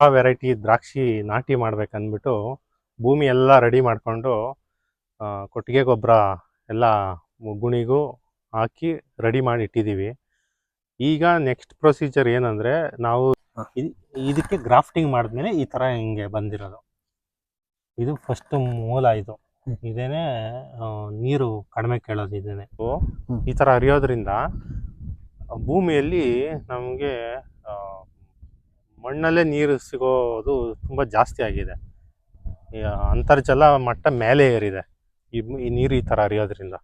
ಆ ವೆರೈಟಿ ದ್ರಾಕ್ಷಿ ನಾಟಿ ಮಾಡ್ಬೇಕಂದ್ಬಿಟ್ಟು ಭೂಮಿ ಎಲ್ಲ ರೆಡಿ ಮಾಡಿಕೊಂಡು ಕೊಟ್ಟಿಗೆ ಗೊಬ್ಬರ ಎಲ್ಲ ಗುಣಿಗೂ ಹಾಕಿ ರೆಡಿ ಮಾಡಿ ಇಟ್ಟಿದ್ದೀವಿ. ಈಗ ನೆಕ್ಸ್ಟ್ ಪ್ರೊಸೀಜರ್ ಏನಂದ್ರೆ ನಾವು ಇದಕ್ಕೆ ಗ್ರಾಫ್ಟಿಂಗ್ ಮಾಡಿದ್ಮೇಲೆ ಈ ತರ ಹಿಂಗೆ ಬಂದಿರೋದು. ಇದು ಫಸ್ಟ್ ಮೂಲ ಇದು. ಇದೇನೆ ನೀರು ಕಡಿಮೆ ಕೇಳೋದು ಇದೇನೆ. ಓ, ಈ ತರ ಹರಿಯೋದ್ರಿಂದ ಭೂಮಿಯಲ್ಲಿ ನಮಗೆ ಮಣ್ಣಲ್ಲೇ ನೀರು ಸಿಗೋದು ತುಂಬ ಜಾಸ್ತಿ ಆಗಿದೆ. ಅಂತರ್ಜಲ ಮಟ್ಟ ಮೇಲೆ ಏರಿದೆ. ಈ ಈ ನೀರು ಈ ಥರ ಹರಿಯೋದ್ರಿಂದ.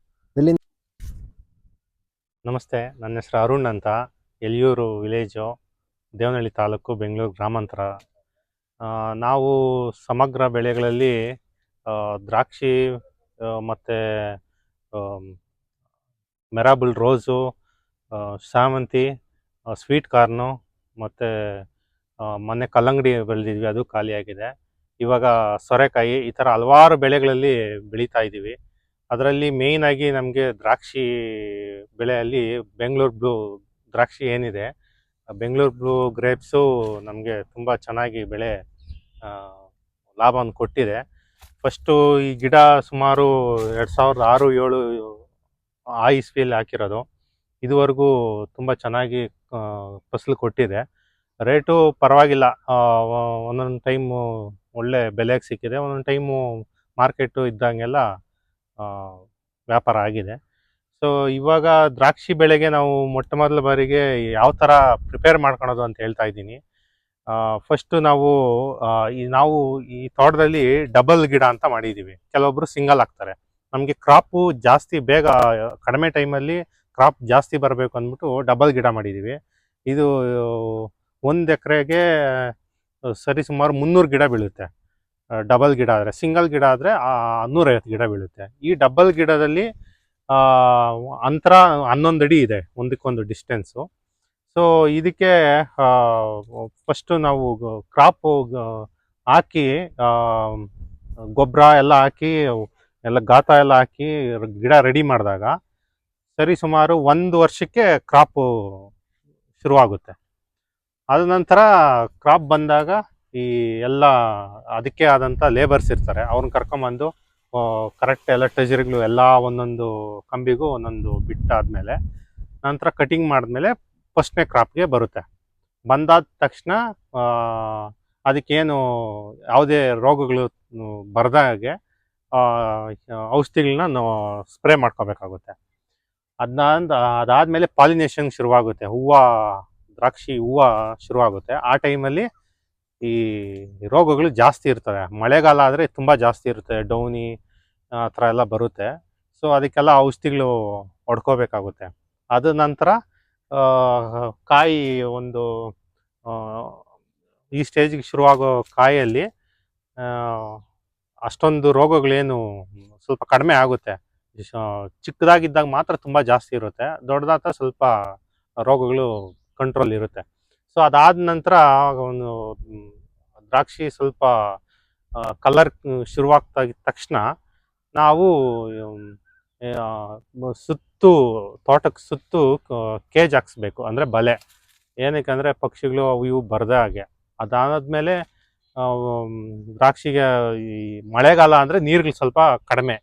ನಮಸ್ತೆ ನನ್ನ ಹೆಸರು ಅರುಣ್ ಅಂತ. ಎಲಿಯೂರು ವಿಲೇಜು ದೇವನಹಳ್ಳಿ ತಾಲೂಕು ಬೆಂಗಳೂರು ಗ್ರಾಮಾಂತರ. ನಾವು ಸಮಗ್ರ ಬೆಳೆಗಳಲ್ಲಿ ದ್ರಾಕ್ಷಿ ಮತ್ತು ಮೆರಾಬಲ್ ರೋಸು ಶಾಮಂತಿ ಸ್ವೀಟ್ ಕಾರ್ನು ಮತ್ತು ಮೊನ್ನೆ ಕಲ್ಲಂಗಡಿ ಬೆಳೆದಿದ್ವಿ, ಅದು ಖಾಲಿಯಾಗಿದೆ ಇವಾಗ ಸೊರೆಕಾಯಿ, ಈ ಥರ ಹಲವಾರು ಬೆಳೆಗಳಲ್ಲಿ ಬೆಳೀತಾ ಇದ್ದೀವಿ. ಅದರಲ್ಲಿ ಮೇಯ್ನ್ ಆಗಿ ನಮಗೆ ದ್ರಾಕ್ಷಿ ಬೆಳೆಯಲ್ಲಿ ಬೆಂಗಳೂರು ಬ್ಲೂ ದ್ರಾಕ್ಷಿ ಏನಿದೆ ಬೆಂಗಳೂರು ಬ್ಲೂ ಗ್ರೇಪ್ಸು ನಮಗೆ ತುಂಬ ಚೆನ್ನಾಗಿ ಬೆಳೆ ಲಾಭವನ್ನು ಕೊಟ್ಟಿದೆ. ಫಸ್ಟು ಈ ಗಿಡ ಸುಮಾರು ಎರಡು ಸಾವಿರದ ಆರು, ಏಳು, ಆ ಇಸ್ವಿಯಲ್ಲಿ ಹಾಕಿರೋದು. ಇದುವರೆಗೂ ತುಂಬ ಚೆನ್ನಾಗಿ ಫಸಲು ಕೊಟ್ಟಿದೆ. ರೇಟು ಪರವಾಗಿಲ್ಲ. ಒಂದೊಂದು ಟೈಮು ಒಳ್ಳೆ ಬೆಲೆಗೆ ಸಿಕ್ಕಿದೆ, ಒಂದೊಂದು ಟೈಮು ಮಾರ್ಕೆಟು ಇದ್ದಂಗೆಲ್ಲ ವ್ಯಾಪಾರ ಆಗಿದೆ. ಸೊ, ಇವಾಗ ದ್ರಾಕ್ಷಿ ಬೆಳೆಗೆ ನಾವು ಮೊಟ್ಟ ಮೊದಲ ಬಾರಿಗೆ ಯಾವ ಥರ ಪ್ರಿಪೇರ್ ಮಾಡ್ಕೊಳೋದು ಅಂತ ಹೇಳ್ತಾ ಇದ್ದೀನಿ. ಫಸ್ಟು ನಾವು ಈ ನಾವು ಈ ತೋಟದಲ್ಲಿ ಡಬಲ್ ಗಿಡ ಅಂತ ಮಾಡಿದ್ದೀವಿ ಕೆಲವೊಬ್ಬರು ಸಿಂಗಲ್ ಹಾಕ್ತಾರೆ ನಮಗೆ ಕ್ರಾಪು ಜಾಸ್ತಿ ಬೇಗ, ಕಡಿಮೆ ಟೈಮಲ್ಲಿ ಕ್ರಾಪ್ ಜಾಸ್ತಿ ಬರಬೇಕು ಅಂದ್ಬಿಟ್ಟು ಡಬಲ್ ಗಿಡ ಮಾಡಿದ್ದೀವಿ ಇದು ಒಂದು ಎಕರೆಗೆ ಸರಿ ಸುಮಾರು ಮುನ್ನೂರು ಗಿಡ ಬೀಳುತ್ತೆ. ಡಬಲ್ ಗಿಡ ಆದರೆ, ಸಿಂಗಲ್ ಗಿಡ ಆದರೆ ನೂರೈವತ್ತು ಗಿಡ ಬೀಳುತ್ತೆ. ಈ ಡಬಲ್ ಗಿಡದಲ್ಲಿ ಅಂತರ ಹನ್ನೊಂದು ಅಡಿ ಇದೆ, ಒಂದಕ್ಕೊಂದು ಡಿಸ್ಟೆನ್ಸು ಸೊ ಇದಕ್ಕೆ ಫಸ್ಟು ನಾವು ಕ್ರಾಪು ಹಾಕಿ ಗೊಬ್ಬರ ಎಲ್ಲ ಹಾಕಿ, ಎಲ್ಲ ಗಾತ ಎಲ್ಲ ಹಾಕಿ, ಗಿಡ ರೆಡಿ ಮಾಡಿದಾಗ, ಸರಿ ಸುಮಾರು ಒಂದು ವರ್ಷಕ್ಕೆ ಕ್ರಾಪು ಶುರುವಾಗುತ್ತೆ. ಅದ ನಂತರ ಕ್ರಾಪ್ ಬಂದಾಗ ಈ ಎಲ್ಲ ಅದಕ್ಕೆ ಆದಂಥ ಲೇಬರ್ಸ್ ಇರ್ತಾರೆ. ಅವ್ರನ್ನ ಕರ್ಕೊಂಬಂದು ಕರೆಕ್ಟ್ ಎಲ್ಲ ಟಜರಿಗಳು ಎಲ್ಲ ಒಂದೊಂದು ಕಂಬಿಗೂ ಒಂದೊಂದು ಬಿಟ್ಟಾದ್ಮೇಲೆ ನಂತರ ಕಟಿಂಗ್ ಮಾಡಿದ್ಮೇಲೆ ಫಸ್ಟ್ನೇ ಕ್ರಾಪ್ಗೆ ಬರುತ್ತೆ. ಬಂದಾದ ತಕ್ಷಣ ಅದಕ್ಕೇನು ಯಾವುದೇ ರೋಗಗಳು ಬರ್ದಾಗೆ ಔಷಧಿಗಳನ್ನ ನಾವು ಸ್ಪ್ರೇ ಮಾಡ್ಕೋಬೇಕಾಗುತ್ತೆ. ಅದನ್ನ ಅದಾದಮೇಲೆ ಪಾಲಿನೇಷನ್ ಶುರುವಾಗುತ್ತೆ. ಹೂವು ದ್ರಾಕ್ಷಿ ಹೂವು ಶುರುವಾಗುತ್ತೆ. ಆ ಟೈಮಲ್ಲಿ ಈ ರೋಗಗಳು ಜಾಸ್ತಿ ಇರ್ತವೆ. ಮಳೆಗಾಲ ಆದರೆ ತುಂಬ ಜಾಸ್ತಿ ಇರುತ್ತೆ. ಡೌನಿ ಆ ಥರ ಎಲ್ಲ ಬರುತ್ತೆ. ಸೊ ಅದಕ್ಕೆಲ್ಲ ಔಷಧಿಗಳು ಹೊಡ್ಕೋಬೇಕಾಗುತ್ತೆ. ಅದ ನಂತರ ಕಾಯಿ ಒಂದು ಈ ಸ್ಟೇಜಿಗೆ ಶುರುವಾಗೋ ಕಾಯಲ್ಲಿ ಆ, ಅಷ್ಟೊಂದು ರೋಗಗಳೇನು ಸ್ವಲ್ಪ ಕಡಿಮೆ ಆಗುತ್ತೆ. ಚಿಕ್ಕದಾಗಿದ್ದಾಗ ಮಾತ್ರ ತುಂಬ ಜಾಸ್ತಿ ಇರುತ್ತೆ. ದೊಡ್ಡದಾದ ಸ್ವಲ್ಪ ರೋಗಗಳು ಕಂಟ್ರೋಲ್ ಇರುತ್ತೆ. ಸೊ ಅದಾದ ನಂತರ ಒಂದು ದ್ರಾಕ್ಷಿ ಸ್ವಲ್ಪ ಕಲರ್ ಶುರುವಾಗ್ತಾ ತಕ್ಷಣ ನಾವು ಸುತ್ತು ತೋಟಕ್ಕೆ ಸುತ್ತು ಕೇಜ್ ಹಾಕ್ಸ್ಬೇಕು. ಅಂದರೆ ಬಲೆ. ಏನಕ್ಕೆ ಅಂದರೆ ಪಕ್ಷಿಗಳು ಅವು ಇವು ಬರದೇ ಹಾಗೆ. ಅದಾದಮೇಲೆ ದ್ರಾಕ್ಷಿಗೆ ಈ ಮಳೆಗಾಲ ಅಂದರೆ ನೀರುಗಳು ಸ್ವಲ್ಪ ಕಡಿಮೆ.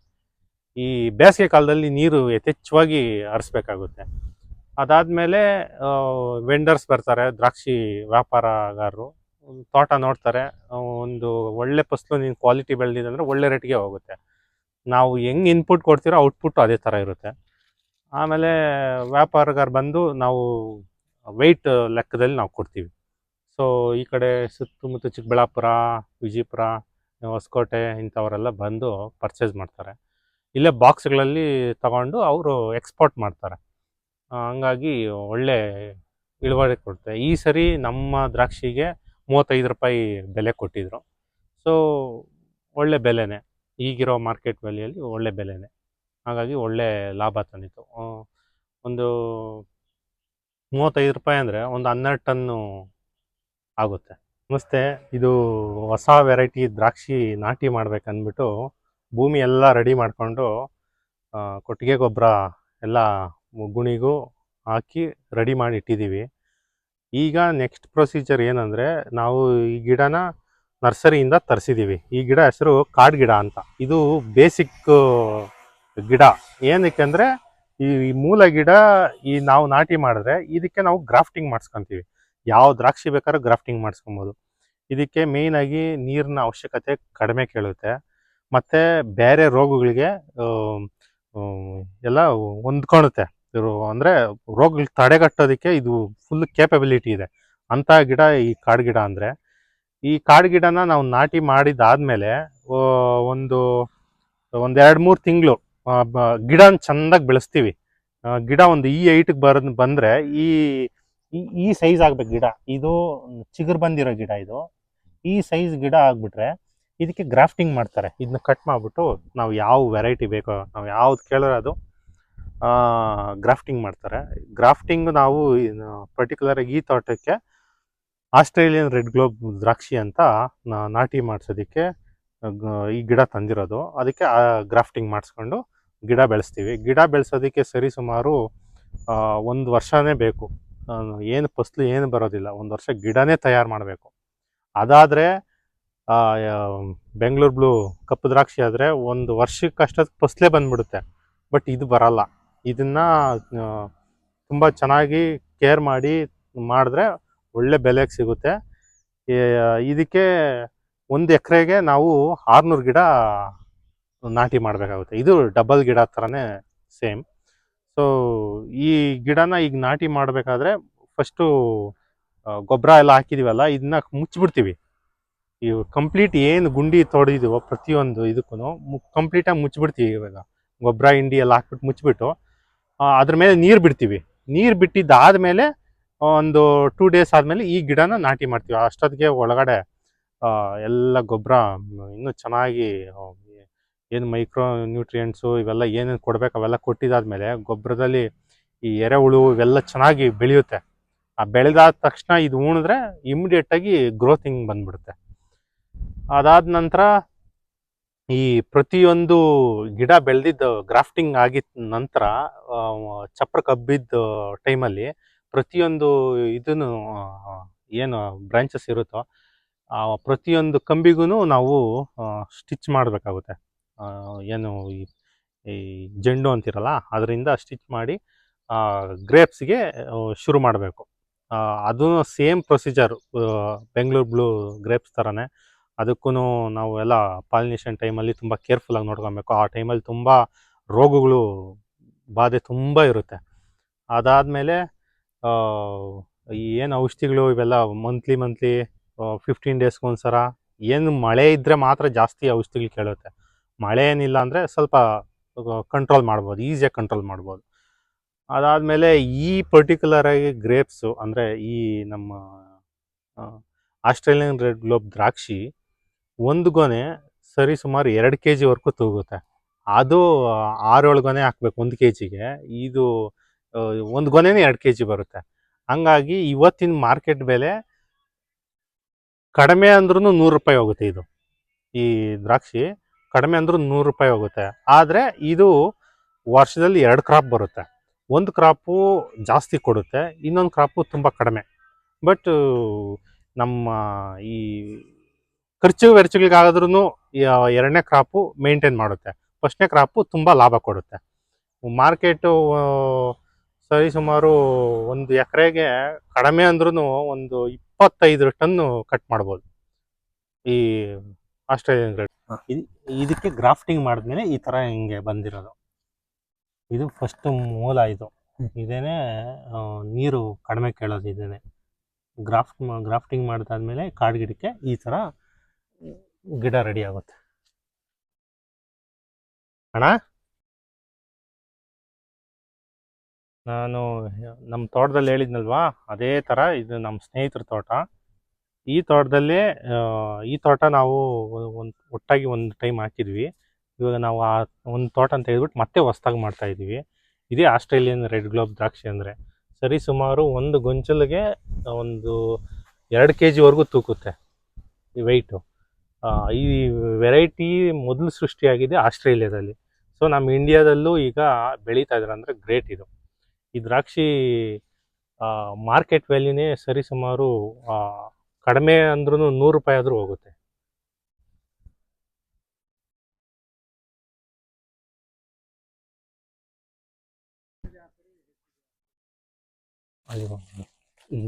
ಈ ಬೇಸಿಗೆ ಕಾಲದಲ್ಲಿ ನೀರು ಯಥೇಚ್ಛವಾಗಿ ಹರಿಸ್ಬೇಕಾಗುತ್ತೆ. ಅದಾದಮೇಲೆ ವೆಂಡರ್ಸ್ ಬರ್ತಾರೆ, ದ್ರಾಕ್ಷಿ ವ್ಯಾಪಾರಗಾರರು. ತೋಟ ನೋಡ್ತಾರೆ ಒಂದು ಒಳ್ಳೆ ಫಸ್ಲು ನೀನು ಕ್ವಾಲಿಟಿ ಬೆಳೆದಿದೆ ಅಂದರೆ ಒಳ್ಳೆ ರೇಟ್ಗೆ ಹೋಗುತ್ತೆ. ನಾವು ಹೆಂಗೆ ಇನ್ಪುಟ್ ಕೊಡ್ತೀರೋ ಔಟ್ಪುಟ್ ಅದೇ ಥರ ಇರುತ್ತೆ. ಆಮೇಲೆ ವ್ಯಾಪಾರಗಾರ ಬಂದು ನಾವು ವೆಯ್ಟ್ ಲೆಕ್ಕದಲ್ಲಿ ನಾವು ಕೊಡ್ತೀವಿ. ಸೊ ಈ ಕಡೆ ಸುತ್ತಮುತ್ತ ಚಿಕ್ಕಬಳ್ಳಾಪುರ, ವಿಜಯಪುರ, ಹೊಸಕೋಟೆ ಇಂಥವರೆಲ್ಲ ಬಂದು ಪರ್ಚೇಸ್ ಮಾಡ್ತಾರೆ. ಇಲ್ಲೇ ಬಾಕ್ಸ್ಗಳಲ್ಲಿ ತಗೊಂಡು ಅವರು ಎಕ್ಸ್ಪೋರ್ಟ್ ಮಾಡ್ತಾರೆ. ಹಂಗಾಗಿ ಒಳ್ಳೆ ಇಳುವರಿ ಕೊಡುತ್ತೆ ಈ ಸರಿ ನಮ್ಮ ದ್ರಾಕ್ಷಿಗೆ ಮೂವತ್ತೈದು ರೂಪಾಯಿ ಬೆಲೆ ಕೊಟ್ಟಿದ್ರು. ಸೊ ಒಳ್ಳೆ ಬೆಲೆನೇ. ಈಗಿರೋ ಮಾರ್ಕೆಟ್ ವ್ಯಾಲ್ಯೂಯಲ್ಲಿ ಒಳ್ಳೆ ಬೆಲೆನೇ. ಹಾಗಾಗಿ ಒಳ್ಳೆ ಲಾಭ ತಂದಿತ್ತು. ಒಂದು ಮೂವತ್ತೈದು ರೂಪಾಯಿ ಅಂದರೆ ಒಂದು ಹನ್ನೆರಡು ಟನ್ನು ಆಗುತ್ತೆ. ನಮಸ್ತೆ ಇದು ಹೊಸ ವೆರೈಟಿ ದ್ರಾಕ್ಷಿ ನಾಟಿ ಮಾಡ್ಬೇಕಂದ್ಬಿಟ್ಟು ಭೂಮಿ ಎಲ್ಲ ರೆಡಿ ಮಾಡಿಕೊಂಡು ಕೊಟ್ಟಿಗೆ ಗೊಬ್ಬರ ಎಲ್ಲ ಗುಣಿಗೂ ಹಾಕಿ ರೆಡಿ ಮಾಡಿ ಇಟ್ಟಿದ್ದೀವಿ ಈಗ ನೆಕ್ಸ್ಟ್ ಪ್ರೊಸೀಜರ್ ಏನಂದರೆ ನಾವು ಈ ಗಿಡನ ನರ್ಸರಿಯಿಂದ ತರಿಸಿದ್ದೀವಿ. ಈ ಗಿಡ ಹೆಸರು ಕಾಡು ಗಿಡ ಅಂತ. ಇದು ಬೇಸಿಕ್ ಗಿಡ. ಏನಕ್ಕೆ ಅಂದರೆ ಈ ಮೂಲ ಗಿಡ ಈ ನಾವು ನಾಟಿ ಮಾಡಿದ್ರೆ ಇದಕ್ಕೆ ನಾವು ಗ್ರಾಫ್ಟಿಂಗ್ ಮಾಡ್ಸ್ಕೊತೀವಿ. ಯಾವ ದ್ರಾಕ್ಷಿ ಬೇಕಾದ್ರೂ ಗ್ರಾಫ್ಟಿಂಗ್ ಮಾಡಿಸ್ಕೊಬೋದು. ಇದಕ್ಕೆ ಮೇಯ್ನಾಗಿ ನೀರಿನ ಅವಶ್ಯಕತೆ ಕಡಿಮೆ ಕೇಳುತ್ತೆ. ಮತ್ತು ಬೇರೆ ರೋಗಗಳಿಗೆ ಎಲ್ಲ ಹೊಂದ್ಕೊಳುತ್ತೆ. ಇರು ಅಂದರೆ ರೋಗಗಳು ತಡೆಗಟ್ಟೋದಕ್ಕೆ ಇದು ಫುಲ್ ಕೇಪಬಿಲಿಟಿ ಇದೆ. ಅಂಥ ಗಿಡ ಈ ಕಾಡು ಗಿಡ ಅಂದರೆ. ಈ ಕಾಡು ಗಿಡನ ನಾವು ನಾಟಿ ಮಾಡಿದಾದ್ಮೇಲೆ ಒಂದು ಒಂದೆರಡು ಮೂರು ತಿಂಗಳು ಗಿಡನ ಚೆಂದಾಗಿ ಬೆಳೆಸ್ತೀವಿ. ಗಿಡ ಒಂದು ಈ ಹೈಟ್ಗೆ ಬರ್, ಬಂದರೆ ಈ, ಈ- ಈ ಸೈಜ್ ಆಗ್ಬೇಕು ಗಿಡ. ಇದು ಚಿಗುರು ಬಂದಿರೋ ಗಿಡ ಇದು. ಈ ಸೈಜ್ ಗಿಡ ಆಗಿಬಿಟ್ರೆ ಇದಕ್ಕೆ ಗ್ರಾಫ್ಟಿಂಗ್ ಮಾಡ್ತಾರೆ. ಇದನ್ನ ಕಟ್ ಮಾಡಿಬಿಟ್ಟು ನಾವು ಯಾವ ವೆರೈಟಿ ಬೇಕೋ, ನಾವು ಯಾವ್ದು ಕೇಳೋರು ಅದು ಗ್ರಾಫ್ಟಿಂಗ್ ಮಾಡ್ತಾರೆ. ಗ್ರಾಫ್ಟಿಂಗ್ ನಾವು ಪರ್ಟಿಕ್ಯುಲರ್ ಆಗಿ ಈ ತೋಟಕ್ಕೆ ಆಸ್ಟ್ರೇಲಿಯನ್ ರೆಡ್ ಗ್ಲೋಬ್ ದ್ರಾಕ್ಷಿ ಅಂತ ನಾಟಿ ಮಾಡಿಸೋದಕ್ಕೆ ಈ ಗಿಡ ತಂದಿರೋದು. ಅದಕ್ಕೆ ಗ್ರಾಫ್ಟಿಂಗ್ ಮಾಡಿಸ್ಕೊಂಡು ಗಿಡ ಬೆಳೆಸ್ತೀವಿ. ಗಿಡ ಬೆಳೆಸೋದಕ್ಕೆ ಸರಿ ಸುಮಾರು ಒಂದು ವರ್ಷನೇ ಬೇಕು. ಏನು ಫಸ್ಲು ಏನು ಬರೋದಿಲ್ಲ. ಒಂದು ವರ್ಷ ಗಿಡನೇ ತಯಾರು ಮಾಡಬೇಕು. ಅದಾದರೆ ಬೆಂಗಳೂರು ಬ್ಲೂ ಕಪ್ಪು ದ್ರಾಕ್ಷಿ ಆದರೆ ಒಂದು ವರ್ಷಕ್ಕಷ್ಟೊತ್ತು ಫಸ್ಲೇ ಬಂದ್ಬಿಡುತ್ತೆ. ಬಟ್ ಇದು ಬರಲ್ಲ. ಇದನ್ನ ತುಂಬ ಚೆನ್ನಾಗಿ ಕೇರ್ ಮಾಡಿ ಮಾಡಿದ್ರೆ ಒಳ್ಳೆ ಬೆಲೆಗೆ ಸಿಗುತ್ತೆ. ಇದಕ್ಕೆ ಒಂದು ಎಕರೆಗೆ ನಾವು ಆರುನೂರು ಗಿಡ ನಾಟಿ ಮಾಡಬೇಕಾಗುತ್ತೆ. ಇದು ಡಬಲ್ ಗಿಡ ಥರನೇ ಸೇಮ್. ಸೊ ಈ ಗಿಡನ ಈಗ ನಾಟಿ ಮಾಡಬೇಕಾದ್ರೆ ಫಸ್ಟು ಗೊಬ್ಬರ ಎಲ್ಲ ಹಾಕಿದೀವಲ್ಲ, ಇದನ್ನ ಮುಚ್ಚಿಬಿಡ್ತೀವಿ ಇವು ಕಂಪ್ಲೀಟ್ ಏನು ಗುಂಡಿ ತೊಡೆದಿದೀವೋ ಪ್ರತಿಯೊಂದು ಇದಕ್ಕೂ ಕಂಪ್ಲೀಟಾಗಿ ಮುಚ್ಚಿಬಿಡ್ತೀವಿ ಇವಾಗ. ಗೊಬ್ಬರ ಹಿಂಡಿ ಎಲ್ಲ ಹಾಕ್ಬಿಟ್ಟು ಮುಚ್ಚಿಬಿಟ್ಟು ಅದ್ರ ಮೇಲೆ ನೀರು ಬಿಡ್ತೀವಿ. ನೀರು ಬಿಟ್ಟಿದ್ದಾದಮೇಲೆ ಒಂದು ಟೂ ಡೇಸ್ ಆದಮೇಲೆ ಈ ಗಿಡನ ನಾಟಿ ಮಾಡ್ತೀವಿ. ಅಷ್ಟೊತ್ತಿಗೆ ಒಳಗಡೆ ಎಲ್ಲ ಗೊಬ್ಬರ, ಇನ್ನೂ ಚೆನ್ನಾಗಿ ಏನು ಮೈಕ್ರೋ ನ್ಯೂಟ್ರಿಯೆಂಟ್ಸು ಇವೆಲ್ಲ ಏನೇನು ಕೊಡ್ಬೇಕು ಅವೆಲ್ಲ ಕೊಟ್ಟಿದ್ದಾದ್ಮೇಲೆ ಗೊಬ್ಬರದಲ್ಲಿ ಈ ಎರೆಹುಳು ಇವೆಲ್ಲ ಚೆನ್ನಾಗಿ ಬೆಳೆಯುತ್ತೆ. ಆ, ಬೆಳೆದಾದ ತಕ್ಷಣ ಇದು ಉಣಿದ್ರೆ ಇಮಿಡಿಯೇಟಾಗಿ ಹಿಂಗೆ ಬಂದ್ಬಿಡುತ್ತೆ. ಅದಾದ ನಂತರ ಈ ಪ್ರತಿಯೊಂದು ಗಿಡ ಬೆಳೆದಿದ್ದು ಗ್ರಾಫ್ಟಿಂಗ್ ಆಗಿದ ನಂತರ ಚಪ್ರ ಕಬ್ಬಿದ್ದ ಟೈಮಲ್ಲಿ ಪ್ರತಿಯೊಂದು ಇದನ್ನು ಏನು ಬ್ರಾಂಚಸ್ ಇರುತ್ತೋ, ಆ, ಪ್ರತಿಯೊಂದು ಕಂಬಿಗೂ ನಾವು ಸ್ಟಿಚ್ ಮಾಡಬೇಕಾಗುತ್ತೆ. ಏನು ಈ ಜೆಂಡು ಅಂತಿರಲ್ಲ, ಅದರಿಂದ ಸ್ಟಿಚ್ ಮಾಡಿ ಗ್ರೇಪ್ಸ್ಗೆ ಶುರು ಮಾಡಬೇಕು. ಅದು same procedure Bengaluru blue grapes ಥರನೇ ಅದಕ್ಕೂ ನಾವು ಎಲ್ಲ ಪಾಲಿನೇಷನ್ ಟೈಮಲ್ಲಿ ತುಂಬ ಕೇರ್ಫುಲ್ಲಾಗಿ ನೋಡ್ಕೊಬೇಕು. ಆ ಟೈಮಲ್ಲಿ ತುಂಬ ರೋಗಗಳು ಬಾಧೆ ತುಂಬ ಇರುತ್ತೆ. ಅದಾದಮೇಲೆ ಏನು ಔಷಧಿಗಳು ಇವೆಲ್ಲ ಮಂತ್ಲಿ ಮಂತ್ಲಿ ಫಿಫ್ಟೀನ್ ಡೇಸ್ಗೆ ಒಂದ್ಸಲ, ಏನು ಮಳೆ ಇದ್ದರೆ ಮಾತ್ರ ಜಾಸ್ತಿ ಔಷಧಿಗಳು ಕೇಳುತ್ತೆ. ಮಳೆ ಏನಿಲ್ಲ ಅಂದರೆ ಸ್ವಲ್ಪ ಕಂಟ್ರೋಲ್ ಮಾಡ್ಬೋದು ಈಸಿಯಾಗಿ ಕಂಟ್ರೋಲ್ ಮಾಡ್ಬೋದು. ಅದಾದಮೇಲೆ ಈ ಪರ್ಟಿಕ್ಯುಲರಾಗಿ ಗ್ರೇಪ್ಸು ಅಂದರೆ ಈ ನಮ್ಮ ಆಸ್ಟ್ರೇಲಿಯನ್ ರೆಡ್ ಗ್ಲೋಬ್ ದ್ರಾಕ್ಷಿ ಒಂದು ಗೊನೆ ಸರಿ ಸುಮಾರು ಎರಡು ಕೆ ಜಿವರೆಗೂ ತೂಗುತ್ತೆ. ಅದು ಆರೇಳು ಗೊನೆ ಹಾಕ್ಬೇಕು ಒಂದು ಕೆ ಜಿಗೆ ಇದು ಒಂದು ಗೊನೆನೇ ಎರಡು ಕೆ ಜಿ ಬರುತ್ತೆ. ಹಂಗಾಗಿ ಇವತ್ತಿನ ಮಾರ್ಕೆಟ್ ಬೆಲೆ ಕಡಿಮೆ ಅಂದ್ರೂ ನೂರು ರೂಪಾಯಿ ಹೋಗುತ್ತೆ ಇದು. ಈ ದ್ರಾಕ್ಷಿ ಕಡಿಮೆ ಅಂದ್ರೂ ನೂರು ರೂಪಾಯಿ ಹೋಗುತ್ತೆ. ಆದರೆ ಇದು ವರ್ಷದಲ್ಲಿ ಎರಡು ಕ್ರಾಪ್ ಬರುತ್ತೆ. ಒಂದು ಕ್ರಾಪು ಜಾಸ್ತಿ ಕೊಡುತ್ತೆ, ಇನ್ನೊಂದು ಕ್ರಾಪು ತುಂಬ ಕಡಿಮೆ. ಬಟ್, ನಮ್ಮ ಈ ಖರ್ಚು ವೆಚ್ಚಗಳಿಗಾದ್ರೂ ಎರಡನೇ ಕ್ರಾಪು ಮೇಂಟೈನ್ ಮಾಡುತ್ತೆ. ಫಸ್ಟ್ನೇ ಕ್ರಾಪು ತುಂಬ ಲಾಭ ಕೊಡುತ್ತೆ. ಮಾರ್ಕೆಟು ಸರಿ ಸುಮಾರು ಒಂದು ಎಕರೆಗೆ ಕಡಿಮೆ ಅಂದ್ರೂ ಒಂದು ಇಪ್ಪತ್ತೈದು ಟನ್ನು ಕಟ್ ಮಾಡ್ಬೋದು. ಈ ಆಸ್ಟ್ರೇಲಿಯನ್ ಗ್ರೇಡ್. ಇದಕ್ಕೆ ಗ್ರಾಫ್ಟಿಂಗ್ ಮಾಡಿದ್ಮೇಲೆ ಈ ಥರ ಹಿಂಗೆ ಬಂದಿರೋದು. ಇದು ಫಸ್ಟ್ ಮೂಲ ಇದು. ಇದೇನೆ ನೀರು ಕಡಿಮೆ ಕೇಳೋದು ಇದೇನೆ. ಗ್ರಾಫ್ಟ್ ಗ್ರಾಫ್ಟಿಂಗ್ ಮಾಡಿದಾದ್ಮೇಲೆ ಕಾಡು ಗಿಡಕ್ಕೆ ಈ ಥರ ಗಿಡ ರೆಡಿ ಆಗುತ್ತೆ. ಅಣ್ಣ? ನಾನು ನಮ್ಮ ತೋಟದಲ್ಲಿ ಹೇಳಿದ್ನಲ್ವಾ, ಅದೇ ಥರ ಇದು ನಮ್ಮ ಸ್ನೇಹಿತರ ತೋಟ. ಈ ತೋಟದಲ್ಲಿ ಈ ತೋಟ ನಾವು ಒಂದು ಒಟ್ಟಾಗಿ ಒಂದು ಟೈಮ್ ಹಾಕಿದ್ವಿ. ಇವಾಗ ನಾವು ಆ ಒಂದು ತೋಟ ಅಂತ ಹೇಳ್ಬಿಟ್ಟು ಮತ್ತೆ ಹೊಸ್ದಾಗಿ ಮಾಡ್ತಾ ಇದ್ದೀವಿ. ಇದೇ ಆಸ್ಟ್ರೇಲಿಯನ್ ರೆಡ್ ಗ್ಲೋಬ್ ದ್ರಾಕ್ಷಿ ಅಂದರೆ. ಸರಿ, ಸುಮಾರು ಒಂದು ಗೊಂಚಲಿಗೆ ಒಂದು ಎರಡು ಕೆ ಜಿವರೆಗೂ ತೂಕುತ್ತೆ. ಈ ವೆಯ್ಟು ಈ ವೆರೈಟಿ ಮೊದಲು ಸೃಷ್ಟಿಯಾಗಿದೆ ಆಸ್ಟ್ರೇಲಿಯಾದಲ್ಲಿ. ಸೊ ನಮ್ಮ ಇಂಡಿಯಾದಲ್ಲೂ ಈಗ ಬೆಳೀತಾ ಇದ್ದಾರೆ ಅಂದರೆ ಗ್ರೇಟ್ ಇದು. ಈ ದ್ರಾಕ್ಷಿ ಮಾರ್ಕೆಟ್ ವ್ಯಾಲ್ಯೂನೇ ಸರಿಸುಮಾರು ಕಡಿಮೆ ಅಂದ್ರೂ ನೂರು ರೂಪಾಯಿ ಆದರೂ ಹೋಗುತ್ತೆ.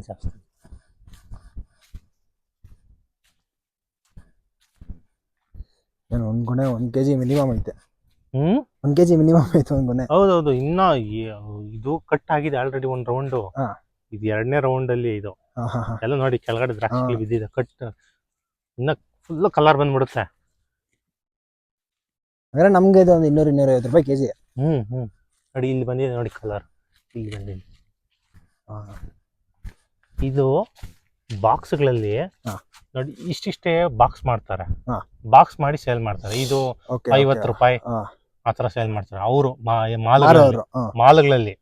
ಜಾಸ್ತಿ. ಏನು ಒಂದು ಗೊನೆ ಒಂದು ಕೆ ಜಿ ಮಿನಿಮಮ್ ಐತೆ. ಹ್ಮ್? ಒಂದು ಕೆ ಜಿ ಮಿನಿಮಮ್ ಐತೆ ಒಂದು ಗೊನೆ ಹೌದೌದು ಇನ್ನ ಈ- ಇದು ಕಟ್ ಆಗಿದೆ ಆಲ್ರೆಡಿ ಒಂದು ರೌಂಡ್ ಹಾ. ಇದು ಎರಡನೇ ರೌಂಡ್ ಅಲ್ಲಿ ಇದು. ಹಾಂ ಹಾಂ ಹಾಂ. ಎಲ್ಲ ನೋಡಿ ಕೆಳಗಡೆ ದ್ರಾಕ್ಷಿ ಹಾ. ಬಿದ್ದಿದೆ ಕಟ್ ಇನ್ನ ಫುಲ್ ಕಲರ್ ಬಂದ್ಬಿಡುತ್ತೆ. ಅಂದ್ರೆ ನಮ್ಗೆ ಇದು ಒಂದು ಇನ್ನೂರು ಇನ್ನೂರ ಐವತ್ತು ರೂಪಾಯಿ ಕೆ ಜಿ ಹ್ಮ್ ಹ್ಮ್. ನೋಡಿ ಇಲ್ಲಿ ಬಂದಿದೆ ನೋಡಿ ಕಲರ್ ಇಲ್ಲಿ ಬಂದಿದೆ. ಇದು ಬಾಕ್ಸ್ಗಳಲ್ಲಿ. ನೋಡಿ ಇಷ್ಟಿಷ್ಟೇ ಬಾಕ್ಸ್ ಮಾಡ್ತಾರೆ. ಬಾಕ್ಸ್ ಮಾಡಿ ಸೇಲ್ ಮಾಡ್ತಾರೆ. ಇದು ಐವತ್ತು ರೂಪಾಯಿ ಆತರ ಸೇಲ್ ಮಾಡ್ತಾರೆ. ಅವರು ಮಾಲ್ ಮಾರೋರು ಮಾಲ್ಗಳಲ್ಲಿ.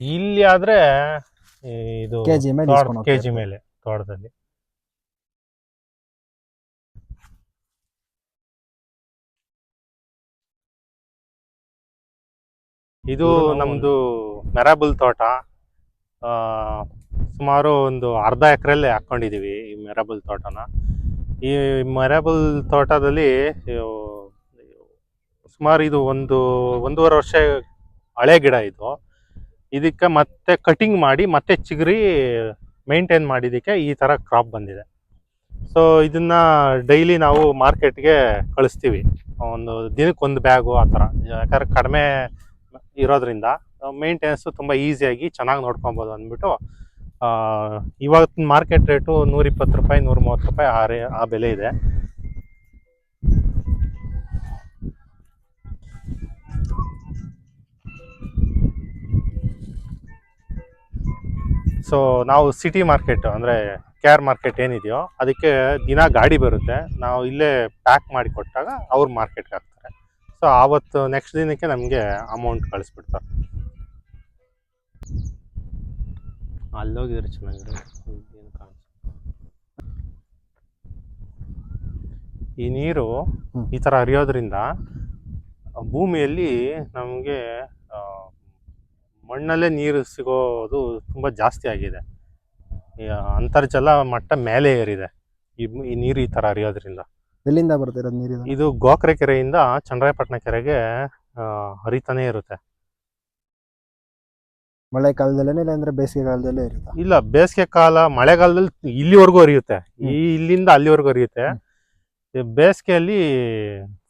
ಇಲ್ಲಿ ಆದ್ರೆ ಇದು ಕೆ ಜಿ ಮೇಲೆ ತೋಟದಲ್ಲಿ. ಇದು ಇದು ನಮ್ದು ಮೆರಾಬಲ್ ತೋಟ. ಆ, ಸುಮಾರು ಒಂದು ಅರ್ಧ ಎಕರೆಲ್ಲೇ ಹಾಕೊಂಡಿದೀವಿ ಈ ಮೆರಬಲ್ ತೋಟನ. ಈ ಮೆರಬಲ್ ತೋಟದಲ್ಲಿ ಸುಮಾರು ಇದು ಒಂದು ಒಂದೂವರೆ ವರ್ಷ ಹಳೆ ಗಿಡ ಇದು. ಇದಕ್ಕೆ ಮತ್ತೆ ಕಟಿಂಗ್ ಮಾಡಿ ಮತ್ತೆ ಚಿಗುರಿ ಮೇಂಟೈನ್ ಮಾಡಿದ್ದಕ್ಕೆ ಈ ಥರ ಕ್ರಾಪ್ ಬಂದಿದೆ. ಸೊ ಇದನ್ನ ಡೈಲಿ ನಾವು ಮಾರ್ಕೆಟ್ಗೆ ಕಳಿಸ್ತೀವಿ. ಒಂದು ದಿನಕ್ಕೆ ಒಂದು ಬ್ಯಾಗು ಆ ಥರ ಯಾಕಂದ್ರೆ ಕಡಿಮೆ ಇರೋದ್ರಿಂದ ಮೇಂಟೆನೆನ್ಸು ತುಂಬ ಈಸಿಯಾಗಿ ಚೆನ್ನಾಗಿ ನೋಡ್ಕೊಬೋದು ಅಂದ್ಬಿಟ್ಟು ಇವತ್ತಿನ ಮಾರ್ಕೆಟ್ ರೇಟು ನೂರಿಪ್ಪತ್ತು ರೂಪಾಯಿ ನೂರ ಮೂವತ್ತು ರೂಪಾಯಿ ಆ ರೇ, ಆ ಬೆಲೆ ಇದೆ. ಸೊ ನಾವು ಸಿಟಿ ಮಾರ್ಕೆಟ್ ಅಂದರೆ ಕೇರ್ ಮಾರ್ಕೆಟ್ ಏನಿದೆಯೋ, ಅದಕ್ಕೆ ದಿನ ಗಾಡಿ ಬರುತ್ತೆ. ನಾವು ಇಲ್ಲೇ ಪ್ಯಾಕ್ ಮಾಡಿ ಕೊಟ್ಟಾಗ ಅವ್ರು ಮಾರ್ಕೆಟ್ಗೆ ಹಾಕ್ತಾರೆ. ಸೊ ಆವತ್ತು ನೆಕ್ಸ್ಟ್ ದಿನಕ್ಕೆ ನಮಗೆ ಅಮೌಂಟ್ ಕಳಿಸ್ಬಿಡ್ತಾರೆ. ಅಲ್ಲೋಗಿದ್ರೆ ಚೆನ್ನಾಗಿರೋದು ಏನು ಕಾಣಿಸ್ತಾ ಈ ನೀರು ಈ ಥರ ಹರಿಯೋದ್ರಿಂದ ಭೂಮಿಯಲ್ಲಿ ನಮಗೆ ಮಣ್ಣಲ್ಲೇ ನೀರು ಸಿಗೋದು ತುಂಬ ಜಾಸ್ತಿ ಆಗಿದೆ. ಅಂತರ್ಜಲ ಮಟ್ಟ ಮೇಲೆ ಏರಿದೆ. ಈ ಈ ನೀರು ಈ ಥರ ಹರಿಯೋದ್ರಿಂದ. ಎಲ್ಲಿಂದ ಬರ್ತಿರೋದು ನೀರು ಇದು? ಗೋಕರೆ ಕೆರೆಯಿಂದ ಚನ್ನರಾಯಪಟ್ಟಣ ಕೆರೆಗೆ ಹರಿತಾನೇ ಇರುತ್ತೆ. ಮಳೆ ಇಲ್ಲ ಅಂದ್ರೆ ಬೇಸಿಗೆ ಕಾಲದಲ್ಲೇ ಇರುತ್ತೆ? ಇಲ್ಲ ಬೇಸಿಗೆ ಕಾಲ ಮಳೆಗಾಲದಲ್ಲಿ ಇಲ್ಲಿವರೆಗೂ ಹರಿಯುತ್ತೆ. ಈ ಇಲ್ಲಿಂದ ಅಲ್ಲಿವರೆಗೂ ಹರಿಯುತ್ತೆ. ಬೇಸಿಗೆಯಲ್ಲಿ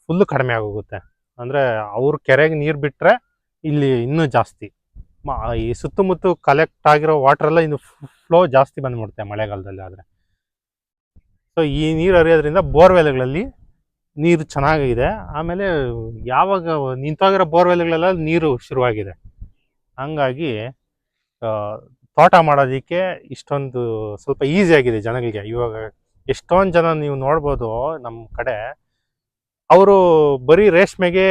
ಫುಲ್ ಕಡಿಮೆ ಆಗೋಗುತ್ತೆ. ಅಂದ್ರೆ ಅವ್ರ ಕೆರೆಗೆ ನೀರು ಬಿಟ್ಟರೆ ಇಲ್ಲಿ ಇನ್ನೂ ಜಾಸ್ತಿ. ಮ- ಈ ಸುತ್ತಮುತ್ತ ಕಲೆಕ್ಟ್ ಆಗಿರೋ ವಾಟರ್ ಎಲ್ಲ ಇನ್ನು ಫ್ಲೋ ಜಾಸ್ತಿ ಬಂದ್ಬಿಡುತ್ತೆ ಮಳೆಗಾಲದಲ್ಲಿ ಆದ್ರೆ. ಸೊ ಈ ನೀರು ಹರಿಯೋದ್ರಿಂದ ಬೋರ್ವೆಲ್ಗಳಲ್ಲಿ ನೀರು ಚೆನ್ನಾಗಿದೆ. ಆಮೇಲೆ ಯಾವಾಗ ನಿಂತಾಗಿರೋ ಬೋರ್ವೆಲ್ಗಳೆಲ್ಲ ನೀರು ಶುರುವಾಗಿದೆ. ಹಂಗಾಗಿ ತೋಟ ಮಾಡೋದಕ್ಕೆ ಇಷ್ಟೊಂದು ಸ್ವಲ್ಪ ಈಸಿ ಆಗಿದೆ ಜನಗಳಿಗೆ. ಇವಾಗ ಎಷ್ಟೊಂದು ಜನ ನೀವು ನೋಡ್ಬೋದು ನಮ್ಮ ಕಡೆ, ಅವರು ಬರೀ ರೇಷ್ಮೆಗೆ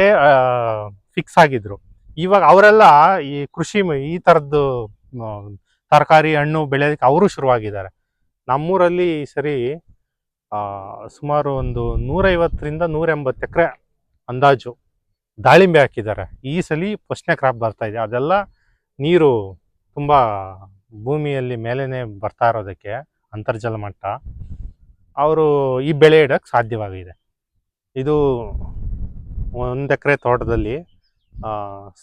ಫಿಕ್ಸ್ ಆಗಿದ್ರು. ಇವಾಗ ಅವರೆಲ್ಲ ಈ ಕೃಷಿ ಈ ಥರದ್ದು ತರಕಾರಿ, ಹಣ್ಣು ಬೆಳೆಯೋದಕ್ಕೆ ಅವರು ಶುರುವಾಗಿದ್ದಾರೆ. ನಮ್ಮೂರಲ್ಲಿ ಸರಿ ಸುಮಾರು ಒಂದು ನೂರೈವತ್ತರಿಂದ ನೂರ ಎಂಬತ್ತು ಎಕರೆ ಅಂದಾಜು ದಾಳಿಂಬೆ ಹಾಕಿದ್ದಾರೆ. ಈ ಸಲ ಫಸ್ಟ್ನೇ ಕ್ರಾಪ್ ಬರ್ತಾ ಇದೆ. ಅದೆಲ್ಲ ನೀರು ತುಂಬ ಭೂಮಿಯಲ್ಲಿ ಮೇಲೇನೆ ಬರ್ತಾ ಇರೋದಕ್ಕೆ ಅಂತರ್ಜಲ ಮಟ್ಟ. ಅವರು ಈ ಬೆಳೆ ಇಡೋಕ್ಕೆ ಸಾಧ್ಯವಾಗಿದೆ. ಇದು ಒಂದು ಎಕರೆ ತೋಟದಲ್ಲಿ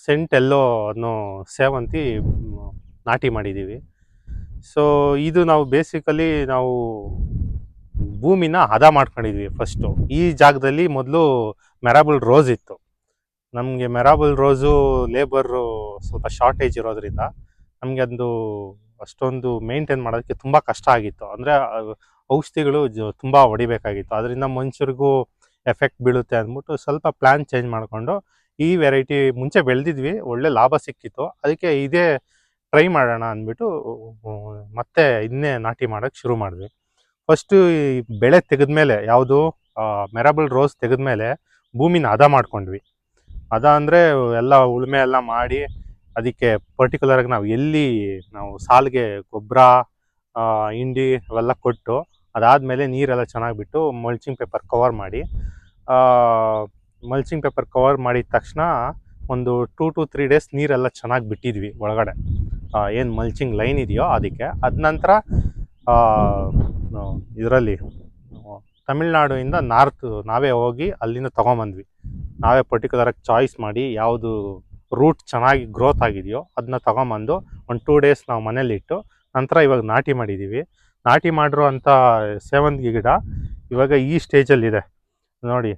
ಸೆಂಟ್ ಎಲ್ಲೋ ಅನ್ನೋ ಸೇವಂತಿ ನಾಟಿ ಮಾಡಿದ್ದೀವಿ ಸೊ ಇದು ನಾವು ಬೇಸಿಕಲಿ ನಾವು ಭೂಮಿನ ಹದ ಮಾಡ್ಕೊಂಡಿದ್ವಿ ಫಸ್ಟು ಈ ಜಾಗದಲ್ಲಿ ಮೊದಲು ಮೆರಾಬಲ್ ರೋಸ್ ಇತ್ತು. ನಮಗೆ ಮೆರಾಬಲ್ ರೋಸು ಲೇಬರು ಸ್ವಲ್ಪ ಶಾರ್ಟೇಜ್ ಇರೋದ್ರಿಂದ ನಮಗೆ ಅದು ಅಷ್ಟೊಂದು ಮೇಂಟೈನ್ ಮಾಡೋದಕ್ಕೆ ತುಂಬ ಕಷ್ಟ ಆಗಿತ್ತು. ಅಂದರೆ ಔಷಧಿಗಳು ತುಂಬ ಹೊಡಿಬೇಕಾಗಿತ್ತು. ಅದರಿಂದ ಮನುಷ್ಯರಿಗೂ ಎಫೆಕ್ಟ್ ಬೀಳುತ್ತೆ ಅಂದ್ಬಿಟ್ಟು ಸ್ವಲ್ಪ ಪ್ಲ್ಯಾನ್ ಚೇಂಜ್ ಮಾಡಿಕೊಂಡು ಈ ವೆರೈಟಿ ಮುಂಚೆ ಬೆಳೆದಿದ್ವಿ, ಒಳ್ಳೆ ಲಾಭ ಸಿಕ್ಕಿತ್ತು. ಅದಕ್ಕೆ ಇದೇ ಟ್ರೈ ಮಾಡೋಣ ಅಂದ್ಬಿಟ್ಟು ಮತ್ತೆ ಇನ್ನೇ ನಾಟಿ ಮಾಡೋಕ್ಕೆ ಶುರು ಮಾಡಿದ್ವಿ. ಫಸ್ಟು ಈ ಬೆಳೆ ತೆಗೆದ್ಮೇಲೆ, ಯಾವುದು ಮೆರಾಬಲ್ ರೋಸ್ ತೆಗೆದ ಮೇಲೆ ಭೂಮಿನ ಹದ ಮಾಡ್ಕೊಂಡ್ವಿ. ಅಂದರೆ ಎಲ್ಲ ಉಳುಮೆ ಎಲ್ಲ ಮಾಡಿ ಅದಕ್ಕೆ ಪರ್ಟಿಕ್ಯುಲರ್ ಆಗಿ ನಾವು ಎಲ್ಲಿ ನಾವು ಸಾಲಿಗೆ ಗೊಬ್ಬರ ಹಿಂಡಿ ಅವೆಲ್ಲ ಕೊಟ್ಟು ಅದಾದಮೇಲೆ ನೀರೆಲ್ಲ ಚೆನ್ನಾಗಿ ಬಿಟ್ಟು ಮಲ್ಚಿಂಗ್ ಪೇಪರ್ ಕವರ್ ಮಾಡಿ ಮಲ್ಚಿಂಗ್ ಪೇಪರ್ ಕವರ್ ಮಾಡಿದ ತಕ್ಷಣ ಒಂದು ಟೂ ಟು ತ್ರೀ ಡೇಸ್ ನೀರೆಲ್ಲ ಚೆನ್ನಾಗಿ ಬಿಟ್ಟಿದ್ವಿ ಒಳಗಡೆ ಏನು ಮಲ್ಚಿಂಗ್ ಲೈನ್ ಇದೆಯೋ ಅದಕ್ಕೆ. ಅದ ನಂತರ ಇದರಲ್ಲಿ ತಮಿಳ್ನಾಡಿಂದ ನಾರ್ತ್ ನಾವೇ ಹೋಗಿ ಅಲ್ಲಿಂದ ತೊಗೊಂಬಂದ್ವಿ. ನಾವೇ ಪರ್ಟಿಕ್ಯುಲರಾಗಿ ಚಾಯ್ಸ್ ಮಾಡಿ ಯಾವುದು ರೂಟ್ ಚೆನ್ನಾಗಿ ಗ್ರೋತ್ ಆಗಿದೆಯೋ ಅದನ್ನ ತೊಗೊಂಬಂದು ಒಂದು ಟೂ ಡೇಸ್ ನಾವು ಮನೇಲಿಟ್ಟು ನಂತರ ಇವಾಗ ನಾಟಿ ಮಾಡಿದ್ದೀವಿ ನಾಟಿ ಮಾಡಿರೋ ಅಂಥ ಸೇವಂತಿಗೆ ಗಿಡ ಇವಾಗ ಈ ಸ್ಟೇಜಲ್ಲಿದೆ ನೋಡಿ.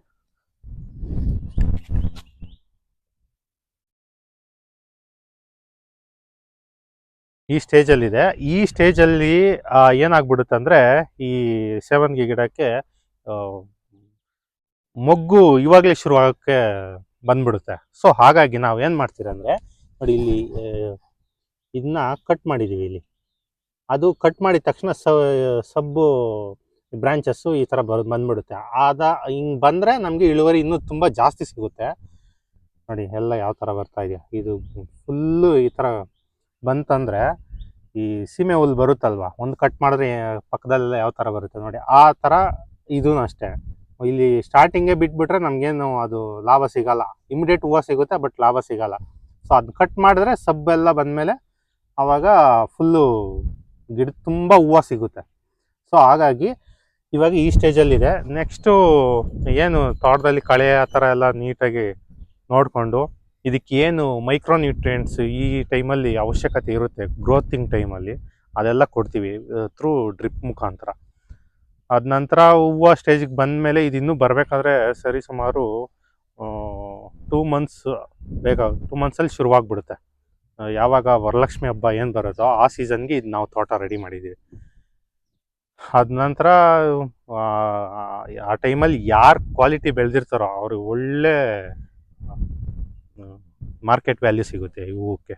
ಈ ಸ್ಟೇಜಲ್ಲಿದೆ ಈ ಸ್ಟೇಜಲ್ಲಿ ಏನಾಗ್ಬಿಡುತ್ತೆ ಅಂದರೆ ಈ ಸೇವಂತಿಗೆ ಗಿಡಕ್ಕೆ ಮೊಗ್ಗು ಇವಾಗಲೇ ಶುರು ಆಗೋಕ್ಕೆ ಬಂದ್ಬಿಡುತ್ತೆ. ಸೊ ಹಾಗಾಗಿ ನಾವು ಏನು ಮಾಡ್ತೀರಾ ಅಂದರೆ, ನೋಡಿ ಇಲ್ಲಿ ಇದನ್ನ ಕಟ್ ಮಾಡಿದ್ದೀವಿ ಇಲ್ಲಿ. ಅದು ಕಟ್ ಮಾಡಿದ ತಕ್ಷಣ ಸ, ಸಬ್ಬು ಬ್ರಾಂಚಸ್ಸು ಈ ಥರ ಬರ್, ಬಂದ್ಬಿಡುತ್ತೆ. ಆದ, ಹಿಂಗೆ ಬಂದರೆ ನಮಗೆ ಇಳುವರಿ ಇನ್ನೂ ತುಂಬ ಜಾಸ್ತಿ ಸಿಗುತ್ತೆ. ನೋಡಿ, ಎಲ್ಲ ಯಾವ ಥರ ಬರ್ತಾ ಇದೆಯಾ ಇದು ಫುಲ್ಲು ಈ ಥರ ಬಂತಂದರೆ, ಈ ಸೀಮೆ ಹುಲ್ಲು ಬರುತ್ತಲ್ವ? ಒಂದು ಕಟ್ ಮಾಡಿದ್ರೆ, ಪಕ್ಕದಲ್ಲೆಲ್ಲ ಯಾವ ಥರ ಬರುತ್ತೆ ನೋಡಿ. ಆ ಥರ ಇದೂ ಅಷ್ಟೇ. ಇಲ್ಲಿ ಸ್ಟಾರ್ಟಿಂಗೇ ಬಿಟ್ಬಿಟ್ರೆ ನಮಗೇನು ಅದು ಲಾಭ ಸಿಗಲ್ಲ. ಇಮಿಡಿಯೇಟ್ ಹೂವು ಸಿಗುತ್ತೆ ಬಟ್ ಲಾಭ ಸಿಗಲ್ಲ. ಸೊ ಅದು ಕಟ್ ಮಾಡಿದ್ರೆ ಸಬ್ಬೆಲ್ಲ ಬಂದಮೇಲೆ ಆವಾಗ ಫುಲ್ಲು ಗಿಡ ತುಂಬ ಹೂವು ಸಿಗುತ್ತೆ. ಸೊ ಹಾಗಾಗಿ ಇವಾಗ ಈ ಸ್ಟೇಜಲ್ಲಿದೆ ನೆಕ್ಸ್ಟು ಏನು ತೋಟದಲ್ಲಿ ಕಳೆ ಆ ಥರ ಎಲ್ಲ ನೀಟಾಗಿ ನೋಡಿಕೊಂಡು ಇದಕ್ಕೆ ಏನು ಮೈಕ್ರೋ ನ್ಯೂಟ್ರಿಯೆಂಟ್ಸ್ ಈ ಟೈಮಲ್ಲಿ ಅವಶ್ಯಕತೆ ಇರುತ್ತೆ ಗ್ರೋತಿಂಗ್ ಟೈಮಲ್ಲಿ ಅದೆಲ್ಲ ಕೊಡ್ತೀವಿ ಥ್ರೂ ಡ್ರಿಪ್ ಮುಖಾಂತರ. ಅದ ನಂತರ ಹೂವು ಸ್ಟೇಜಿಗೆ ಬಂದಮೇಲೆ ಇದು ಇನ್ನೂ ಬರಬೇಕಾದ್ರೆ ಸರಿ ಸುಮಾರು ಟೂ ಮಂತ್ಸ್ ಬೇಗ ಟೂ ಮಂತ್ಸಲ್ಲಿ ಶುರುವಾಗ್ಬಿಡುತ್ತೆ. ಯಾವಾಗ ವರಲಕ್ಷ್ಮಿ ಹಬ್ಬ ಏನು ಬರುತ್ತೋ ಆ ಸೀಸನ್ಗೆ ಇದು ನಾವು ತೋಟ ರೆಡಿ ಮಾಡಿದ್ದೀವಿ ಅದ ನಂತರ, ಆ ಟೈಮಲ್ಲಿ ಯಾರು ಕ್ವಾಲಿಟಿ ಬೆಳೆದಿರ್ತಾರೋ ಅವ್ರಿಗೆ ಒಳ್ಳೆ ಮಾರ್ಕೆಟ್ ವ್ಯಾಲ್ಯೂ ಸಿಗುತ್ತೆ ಈ ಹೂವಕ್ಕೆ